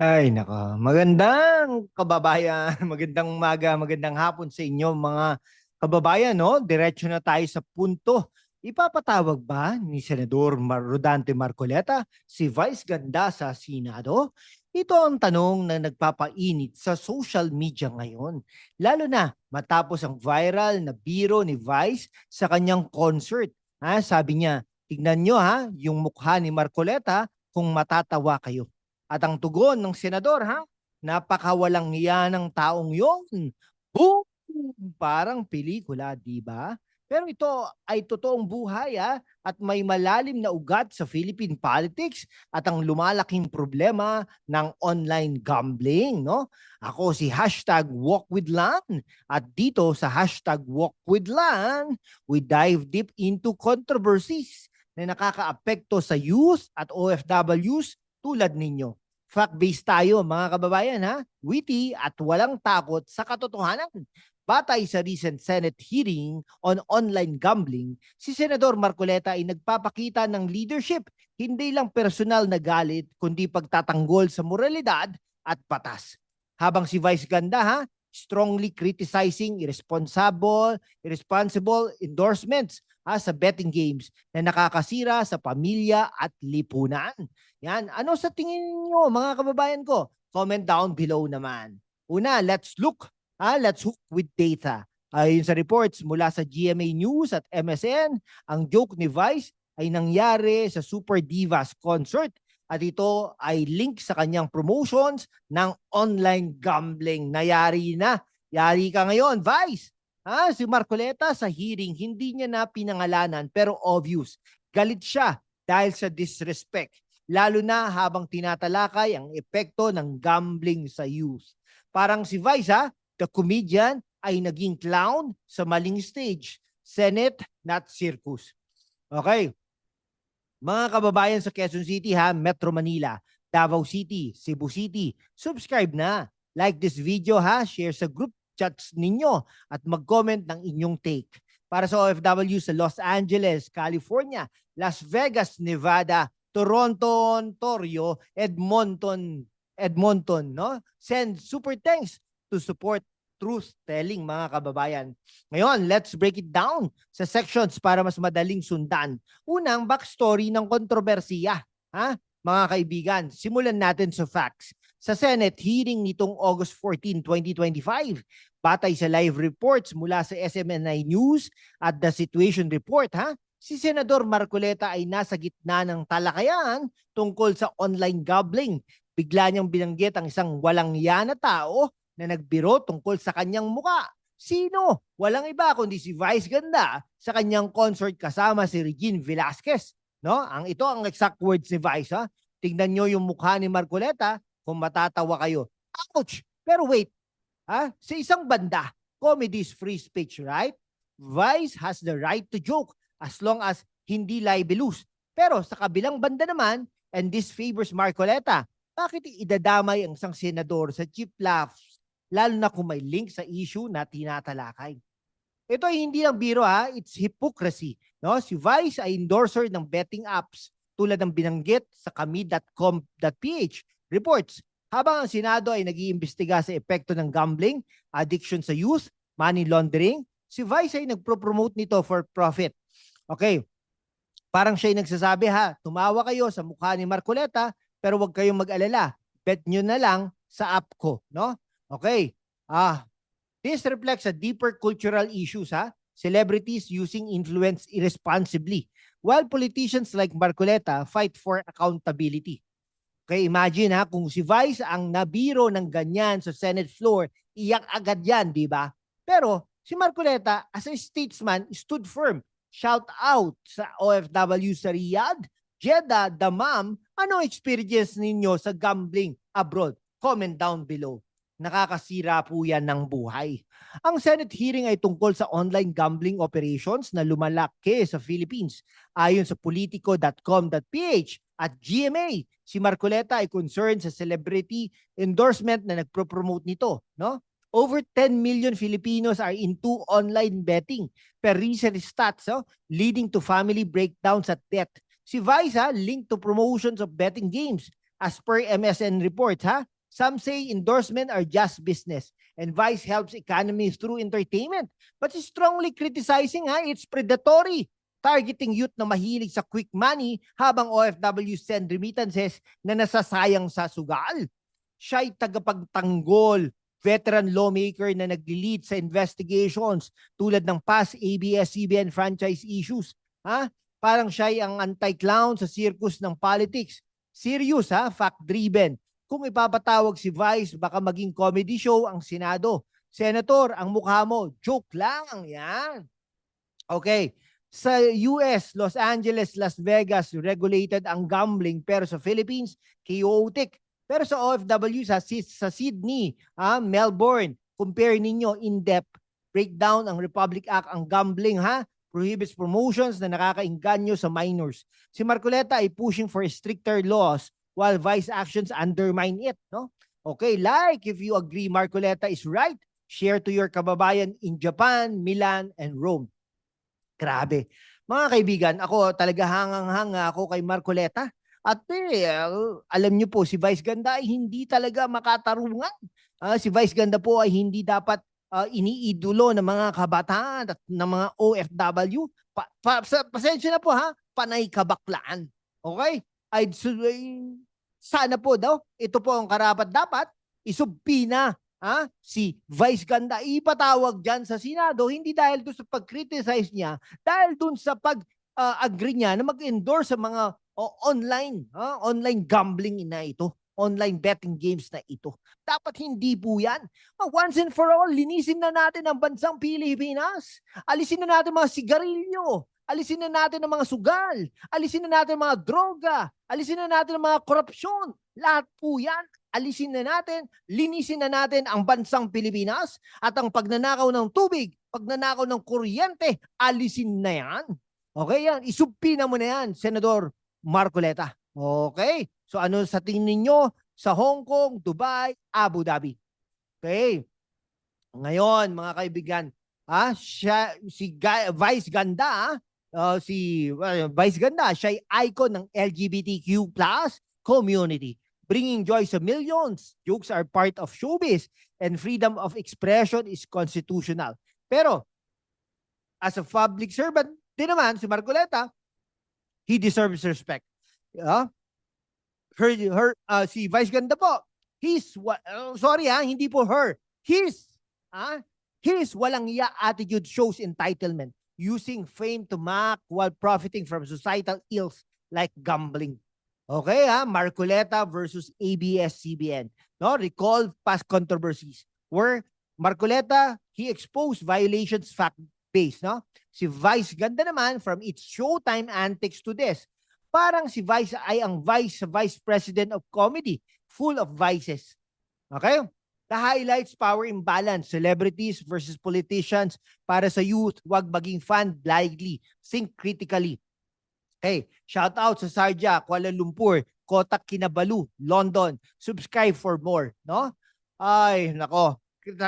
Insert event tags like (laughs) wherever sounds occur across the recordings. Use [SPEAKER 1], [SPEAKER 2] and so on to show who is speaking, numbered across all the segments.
[SPEAKER 1] Ay nako, magandang kababayan, (laughs) magandang umaga, magandang hapon sa inyo mga kababayan, no? Diretso na tayo sa punto. Ipapatawag ba ni Senador Mar- Rodante Marcoleta si Vice Ganda sa Senado? Ito ang tanong na nagpapainit sa social media ngayon. Lalo na matapos ang viral na biro ni Vice sa kanyang concert. Ha, sabi niya, tignan nyo ha, yung mukha ni Marcoleta kung matatawa kayo. At ang tugon ng senador, ha? Napakawalang iya ng taong yon. Boom! Parang pelikula, di ba? Pero ito ay totoong buhay ha? at may malalim na ugat sa Philippine politics at ang lumalaking problema ng online gambling. No? Ako si hashtag Walk with Lan at dito sa hashtag Walk with Lan, we dive deep into controversies na nakakaapekto sa youth at OFWs tulad ninyo. Fact-based tayo mga kababayan ha, witty at walang takot sa katotohanan. Batay sa recent Senate hearing on online gambling, si Senador Marcoleta ay nagpapakita ng leadership, hindi lang personal na galit, kundi pagtatanggol sa moralidad at batas. Habang si Vice Ganda ha, strongly criticizing irresponsible, irresponsible endorsements ha, sa betting games na nakakasira sa pamilya at lipunan. Yan. Ano sa tingin nyo mga kababayan ko? Comment down below naman. Una, let's look. Ha? Let's hook with data. Ayon sa reports mula sa GMA News at MSN, ang joke ni Vice ay nangyari sa Super Divas concert at ito ay link sa kanyang promotions ng online gambling. Nayari na. Yari ka ngayon, Vice. Ha? Si Marcoleta sa hearing, hindi niya na pinangalanan pero obvious. Galit siya dahil sa disrespect lalo na habang tinatalakay ang epekto ng gambling sa youth. Parang si Vice ha, the comedian ay naging clown sa maling stage. Senate, not circus. Okay. Mga kababayan sa Quezon City ha, Metro Manila, Davao City, Cebu City, subscribe na. Like this video ha, share sa group chats ninyo at mag-comment ng inyong take. Para sa OFW sa Los Angeles, California, Las Vegas, Nevada, Toronto, Ontario, Edmonton, Edmonton, no? Send super thanks to support truth telling mga kababayan. Ngayon, let's break it down sa sections para mas madaling sundan. Unang backstory ng kontrobersiya, ha? Mga kaibigan, simulan natin sa facts. Sa Senate hearing nitong August 14, 2025, batay sa live reports mula sa SMNI News at the Situation Report, ha? si Senador Marcoleta ay nasa gitna ng talakayan tungkol sa online gambling. Bigla niyang binanggit ang isang walang yana tao na nagbiro tungkol sa kanyang muka. Sino? Walang iba kundi si Vice Ganda sa kanyang concert kasama si Regine Velasquez. No? Ang ito ang exact words ni Vice. Ha? Tingnan niyo yung mukha ni Marcoleta kung matatawa kayo. Ouch! Pero wait, ha? sa isang banda, comedy is free speech, right? Vice has the right to joke as long as hindi libelous. Pero sa kabilang banda naman, and this favors Marcoleta, bakit idadamay ang isang senador sa cheap laughs, lalo na kung may link sa issue na tinatalakay? Ito ay hindi lang biro ha, it's hypocrisy. No? Si Vice ay endorser ng betting apps tulad ng binanggit sa kami.com.ph reports. Habang ang Senado ay nag-iimbestiga sa epekto ng gambling, addiction sa youth, money laundering, si Vice ay nagpro-promote nito for profit. Okay. Parang siya yung nagsasabi ha, tumawa kayo sa mukha ni Marcoleta, pero wag kayong mag-alala. Bet nyo na lang sa app ko, no? Okay. Ah, this reflects a deeper cultural issues ha. Celebrities using influence irresponsibly, while politicians like Marcoleta fight for accountability. Okay, imagine ha, kung si Vice ang nabiro ng ganyan sa Senate floor, iyak agad yan, di ba? Pero si Marcoleta, as a statesman, stood firm Shout out sa OFW sa Riyadh, Jeddah, Damam. Ano experience ninyo sa gambling abroad? Comment down below. Nakakasira po yan ng buhay. Ang Senate hearing ay tungkol sa online gambling operations na lumalaki sa Philippines. Ayon sa politico.com.ph at GMA, si Marcoleta ay concerned sa celebrity endorsement na nagpro-promote nito. No? Over 10 million Filipinos are into online betting per recent stats, oh, leading to family breakdowns at debt. Si Vice, ha, linked to promotions of betting games As per MSN reports, ha? Some say endorsement are just business and Vice helps economies through entertainment. But strongly criticizing ha, it's predatory targeting youth na mahilig sa quick money habang OFW send remittances na nasasayang sa sugal. Siya'y tagapagtanggol, veteran lawmaker na nag-lead sa investigations tulad ng past ABS-CBN franchise issues. Ha? Parang siya'y ang anti-clown sa circus ng politics. Serious ha, fact-driven. Kung ipapatawag si Vice, baka maging comedy show ang Senado. Senator, ang mukha mo, joke lang. Yan. Okay. Sa US, Los Angeles, Las Vegas, regulated ang gambling. Pero sa Philippines, chaotic. Pero sa OFW, sa, sa Sydney, ah, Melbourne, compare ninyo in-depth breakdown ang Republic Act, ang gambling ha, prohibits promotions na nakakainganyo sa minors. Si Marcoleta ay pushing for stricter laws while vice actions undermine it. No? Okay, like if you agree Marcoleta is right, share to your kababayan in Japan, Milan, and Rome. Grabe. Mga kaibigan, ako talaga hangang-hanga ako kay Marcoleta. At eh, uh, alam niyo po, si Vice Ganda ay hindi talaga makatarungan. Ah, si Vice Ganda po ay hindi dapat ah, iniidolo ng mga kabataan at ng mga OFW. Pa, pa, pasensya na po ha, panay kabaklaan. Okay? I'd, ay, sana po daw, ito po ang karapat dapat, isubpina ha, si Vice Ganda ipatawag dyan sa Senado, hindi dahil doon sa pag-criticize niya, dahil doon sa pag-agree niya na mag-endorse sa mga o online, ha? online gambling na ito, online betting games na ito. Dapat hindi po yan. Once and for all, linisin na natin ang bansang Pilipinas. Alisin na natin mga sigarilyo. Alisin na natin ang mga sugal. Alisin na natin ang mga droga. Alisin na natin ang mga korupsyon. Lahat po yan. Alisin na natin, linisin na natin ang bansang Pilipinas at ang pagnanakaw ng tubig, pagnanakaw ng kuryente, alisin na yan. Okay yan, isubpina mo na yan, Senador Marcoleta. Okay? So ano sa tingin ninyo sa Hong Kong, Dubai, Abu Dhabi? Okay. Ngayon, mga kaibigan, ah, siya, si Ga- Vice Ganda, ah, si uh, Vice Ganda, siya ay icon ng LGBTQ plus community, bringing joy sa millions. Jokes are part of showbiz and freedom of expression is constitutional. Pero, as a public servant, din naman si Marcoleta, he deserves respect. Yeah? Her, her, uh, si Vice Ganda po, wa- uh, sorry ha, hindi po her, his, ah, his walang iya attitude shows entitlement, using fame to mock while profiting from societal ills like gambling. Okay ha, Marcoleta versus ABS-CBN. No, recall past controversies where Marcoleta, he exposed violations fact-based, no? Si Vice ganda naman from its showtime antics to this. Parang si Vice ay ang Vice Vice President of Comedy, full of vices. Okay? The highlights power imbalance, celebrities versus politicians para sa youth, wag maging fan blindly, think critically. Okay, shout out sa Sarja, Kuala Lumpur, Kotak Kinabalu, London. Subscribe for more, no? Ay, nako,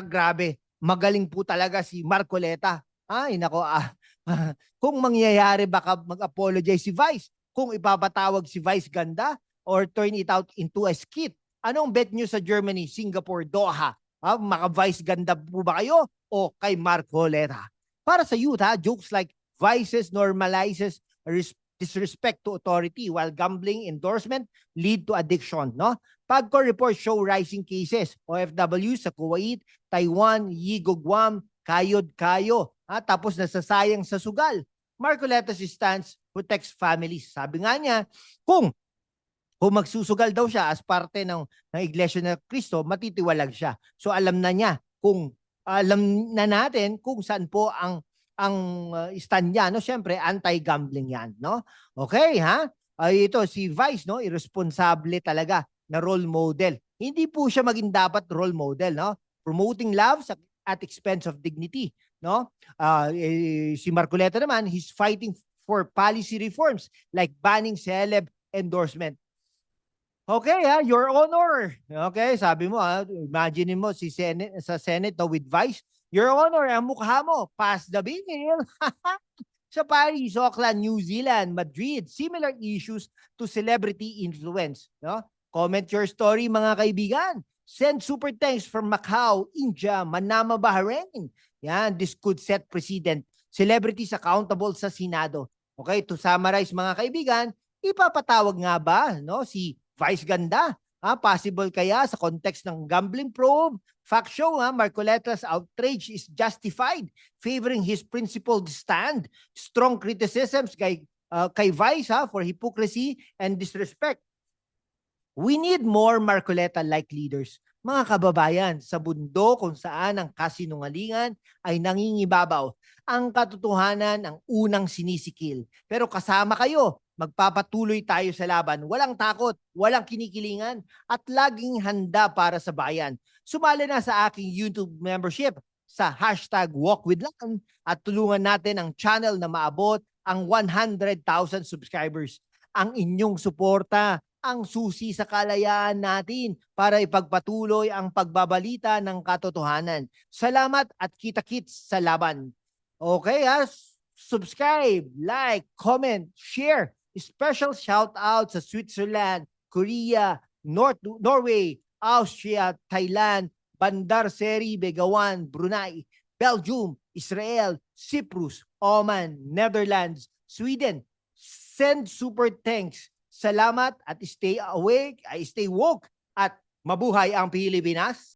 [SPEAKER 1] grabe. Magaling po talaga si Marcoleta. Ay, nako, ah, (laughs) kung mangyayari baka mag-apologize si Vice, kung ipapatawag si Vice Ganda or turn it out into a skit. Anong bet nyo sa Germany, Singapore, Doha? Ah, maka-Vice Ganda po ba kayo o kay Marcoleta? Para sa youth, ha, jokes like vices normalizes res- disrespect to authority while gambling endorsement lead to addiction, no? Pagcor reports show rising cases. OFW sa Kuwait, Taiwan, Yigo, Guam, Kayod, Kayo. Ha? Tapos nasasayang sa sugal. Marcoleta's stance protects families. Sabi nga niya, kung kung magsusugal daw siya as parte ng, ng Iglesia ng Cristo, matitiwalag siya. So alam na niya kung alam na natin kung saan po ang ang uh, stand niya, no? Siyempre, anti-gambling yan, no? Okay, ha? Ay ito, si Vice, no? Irresponsable talaga na role model. Hindi po siya maging dapat role model, no? Promoting love sa, at expense of dignity, no? Ah, eh, si Marcoleta naman, he's fighting for policy reforms like banning celeb endorsement. Okay ha, your honor. Okay, sabi mo ha, imagine mo si Senate sa Senate no, with Vice. Your honor, ang mukha mo, pass the bill. (laughs) sa Paris, Auckland, New Zealand, Madrid, similar issues to celebrity influence, no? Comment your story mga kaibigan. Send super thanks from Macau, India, Manama, Bahrain. Yan, this could set precedent. Celebrities accountable sa Senado. Okay, to summarize mga kaibigan, ipapatawag nga ba no, si Vice Ganda? Ha, possible kaya sa context ng gambling probe? Fact show ha, Marcoleta's outrage is justified, favoring his principled stand. Strong criticisms kay, uh, kay Vice ha, for hypocrisy and disrespect. We need more Marcoleta-like leaders. Mga kababayan, sa bundo kung saan ang kasinungalingan ay nangingibabaw, ang katotohanan ang unang sinisikil. Pero kasama kayo, magpapatuloy tayo sa laban. Walang takot, walang kinikilingan, at laging handa para sa bayan. Sumali na sa aking YouTube membership sa hashtag WalkWithLan at tulungan natin ang channel na maabot ang 100,000 subscribers. Ang inyong suporta ang susi sa kalayaan natin para ipagpatuloy ang pagbabalita ng katotohanan. Salamat at kita-kits sa laban. Okay ha? S- Subscribe, like, comment, share. Special shout out sa Switzerland, Korea, North, Norway, Austria, Thailand, Bandar Seri, Begawan, Brunei, Belgium, Israel, Cyprus, Oman, Netherlands, Sweden. Send super thanks. Salamat at stay awake, ay stay woke at mabuhay ang Pilipinas.